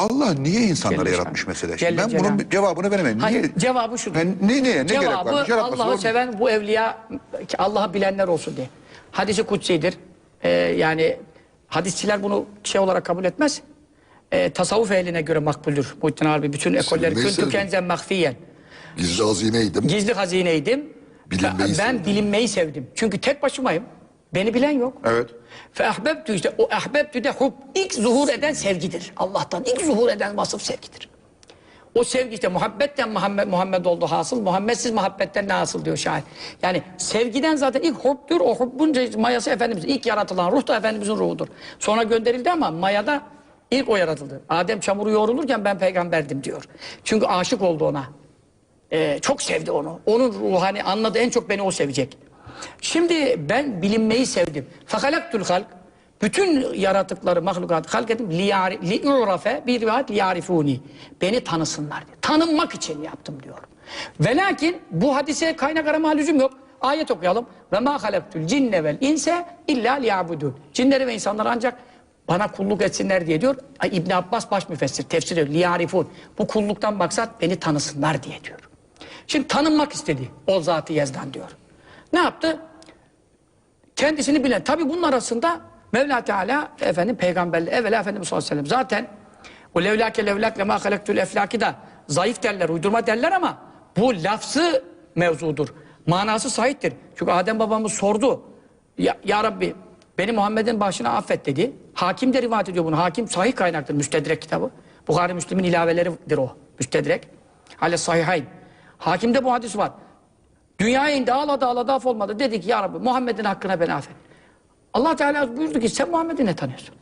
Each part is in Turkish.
Allah niye insanları Celle yaratmış mesela? Şimdi Celle ben bunun cevabını veremedim. Niye? Hayır, cevabı şudur. Ben, ne, ne, ne gerek Cevabı var? Yaratması Allah'ı zor mu? seven bu evliya Allah'ı bilenler olsun diye. Hadisi kutsidir. Ee, yani hadisçiler bunu şey olarak kabul etmez. Ee, tasavvuf ehline göre makbuldür. Muhittin abi bütün Bilinmeyi küntü kenzen mahfiyen. Gizli hazineydim. Gizli hazineydim. Bilinmeyi ben, ben bilinmeyi sevdim. Çünkü tek başımayım. Beni bilen yok. Evet. Fe ahbebtü işte o ahbebtü de hub ilk zuhur eden sevgidir. Allah'tan ilk zuhur eden vasıf sevgidir. O sevgi işte muhabbetten Muhammed, Muhammed oldu hasıl. Muhammedsiz muhabbetten ne hasıl diyor şair. Yani sevgiden zaten ilk hubdur. O hubbun mayası Efendimiz. ilk yaratılan ruh da Efendimizin ruhudur. Sonra gönderildi ama mayada ilk o yaratıldı. Adem çamuru yoğrulurken ben peygamberdim diyor. Çünkü aşık oldu ona. Ee, çok sevdi onu. Onun ruhani anladı en çok beni o sevecek. Şimdi ben bilinmeyi sevdim. Fakalaktul halk bütün yaratıkları mahlukat halk ettim. Li'urafe bir rivayet liyarifuni. Beni tanısınlar diye. Tanınmak için yaptım diyor. Ve lakin bu hadise kaynak arama lüzum yok. Ayet okuyalım. Ve ma halaktul cinne vel inse illa liyabudun. Cinleri ve insanları ancak bana kulluk etsinler diye diyor. İbn Abbas baş müfessir tefsir ediyor. Liyarifun. Bu kulluktan maksat beni tanısınlar diye diyor. Şimdi tanınmak istedi. O zatı yezdan diyor. Ne yaptı? Kendisini bilen. Tabi bunun arasında Mevla Teala efendim peygamberle evvela Efendimiz sallallahu aleyhi ve sellem. Zaten o levlake levlak lema halektül eflaki da zayıf derler, uydurma derler ama bu lafzı mevzudur. Manası sahiptir. Çünkü Adem babamız sordu. Ya, ya Rabbi beni Muhammed'in başına affet dedi. Hakim de rivayet ediyor bunu. Hakim sahih kaynaktır. Müstedrek kitabı. Bukhari Müslim'in ilaveleridir o. Müstedrek. Hale sahihayn. Hakimde bu hadis var. Dünyaya indi ağladı ağladı af olmadı. Dedi ki ya Rabbi Muhammed'in hakkına beni affet. Allah Teala buyurdu ki sen Muhammed'i ne tanıyorsun?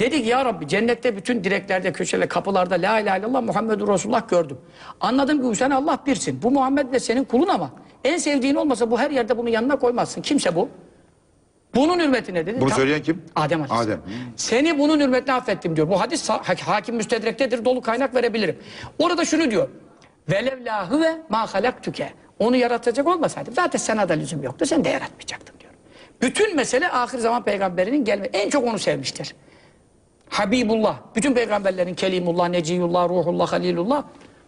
Dedi ki ya Rabbi cennette bütün direklerde, köşelerde, kapılarda La ilahe illallah Muhammedur Resulullah gördüm. Anladım ki sen Allah birsin. Bu Muhammed de senin kulun ama en sevdiğin olmasa bu her yerde bunu yanına koymazsın. Kimse bu? Bunun hürmetine dedi. Bunu söyleyen kim? Adem Aleyhisselam. Adem. Seni bunun hürmetine affettim diyor. Bu hadis hakim müstedrektedir. Dolu kaynak verebilirim. Orada şunu diyor. Velev la huve ma halaktuke. Onu yaratacak olmasaydım zaten sana da lüzum yoktu. Sen de yaratmayacaktın diyor. Bütün mesele ahir zaman peygamberinin gelme. En çok onu sevmiştir. Habibullah. Bütün peygamberlerin Kelimullah, Neciyullah, Ruhullah, Halilullah.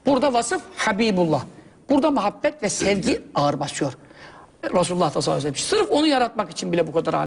Burada vasıf Habibullah. Burada muhabbet ve sevgi ağır basıyor. Resulullah da sallallahu aleyhi ve sellem. Sırf onu yaratmak için bile bu kadar